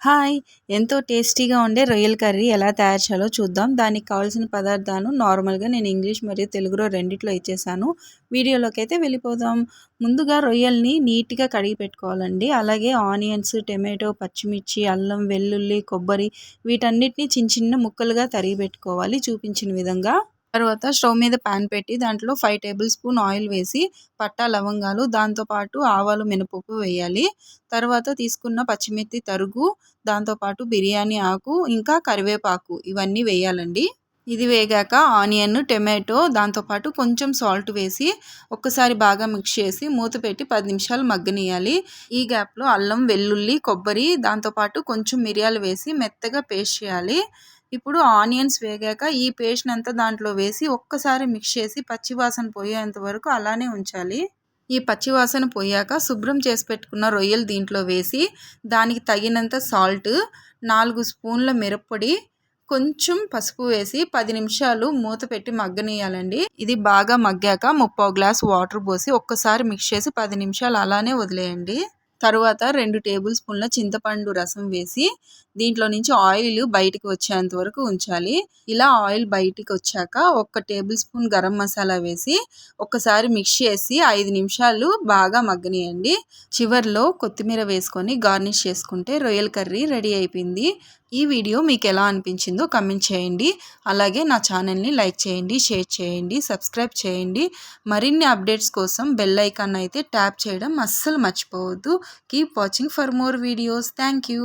Hi. ఎంతో టేస్టీగా ఉండే రొయ్యల కర్రీ ఎలా తయారు చేయాలో చూద్దాం. దానికి కావాల్సిన పదార్థాలు నార్మల్గా నేను ఇంగ్లీష్ మరియు తెలుగులో రెండిట్లో ఇచ్చేసాను. వీడియోలోకి అయితే వెళ్ళిపోదాం. ముందుగా రొయ్యల్ని నీట్గా కడిగి పెట్టుకోవాలండి. అలాగే ఆనియన్స్ టమాటో పచ్చిమిర్చి అల్లం వెల్లుల్లి కొబ్బరి వీటన్నిటిని చిన్న చిన్న ముక్కలుగా తరిగి పెట్టుకోవాలి. చూపించిన విధంగా తర్వాత స్టవ్ మీద ప్యాన్ పెట్టి దాంట్లో ఫైవ్ టేబుల్ స్పూన్ ఆయిల్ వేసి పట్టా లవంగాలు దాంతోపాటు ఆవాలు మినపప్పు వేయాలి. తర్వాత తీసుకున్న పచ్చిమిర్చి తరుగు దాంతోపాటు బిర్యానీ ఆకు ఇంకా కరివేపాకు ఇవన్నీ వేయాలండి. ఇది వేగాక ఆనియన్ టమాటో దాంతోపాటు కొంచెం సాల్ట్ వేసి ఒక్కసారి బాగా మిక్స్ చేసి మూత పెట్టి పది నిమిషాలు మగ్గనియాలి ఈ గ్యాప్లో అల్లం వెల్లుల్లి కొబ్బరి దాంతోపాటు కొంచెం మిరియాలు వేసి మెత్తగా పేస్ట్ చేయాలి. ఇప్పుడు ఆనియన్స్ వేగాక ఈ పేస్ట్ అంతా దాంట్లో వేసి ఒక్కసారి మిక్స్ చేసి పచ్చివాసన పోయేంత వరకు అలానే ఉంచాలి. ఈ పచ్చివాసన పోయాక శుభ్రం చేసి పెట్టుకున్న రొయ్యలు దీంట్లో వేసి దానికి తగినంత సాల్ట్ నాలుగు స్పూన్ల మిరప్పొడి కొంచెం పసుపు వేసి పది నిమిషాలు మూత పెట్టి మగ్గనీయాలండి ఇది బాగా మగ్గాక ముప్పో గ్లాస్ వాటర్ పోసి ఒక్కసారి మిక్స్ చేసి పది నిమిషాలు అలానే వదిలేయండి. తరువాత రెండు టేబుల్ స్పూన్ల చింతపండు రసం వేసి దీంట్లో నుంచి ఆయిల్ బయటకు వచ్చేంత వరకు ఉంచాలి. ఇలా ఆయిల్ బయటికి వచ్చాక ఒక టేబుల్ స్పూన్ గరం మసాలా వేసి ఒకసారి మిక్స్ చేసి ఐదు నిమిషాలు బాగా మగ్గనియండి. చివరిలో కొత్తిమీర వేసుకొని గార్నిష్ చేసుకుంటే రొయ్యల కర్రీ రెడీ అయిపోయింది. ఈ వీడియో మీకు ఎలా అనిపించిందో కమెంట్ చేయండి. అలాగే నా ఛానల్ని లైక్ చేయండి షేర్ చేయండి సబ్స్క్రైబ్ చేయండి. మరిన్ని అప్డేట్స్ కోసం బెల్ ఐకాన్ అయితే ట్యాప్ చేయడం అస్సలు మర్చిపోవద్దు. Keep watching for more videos. Thank you.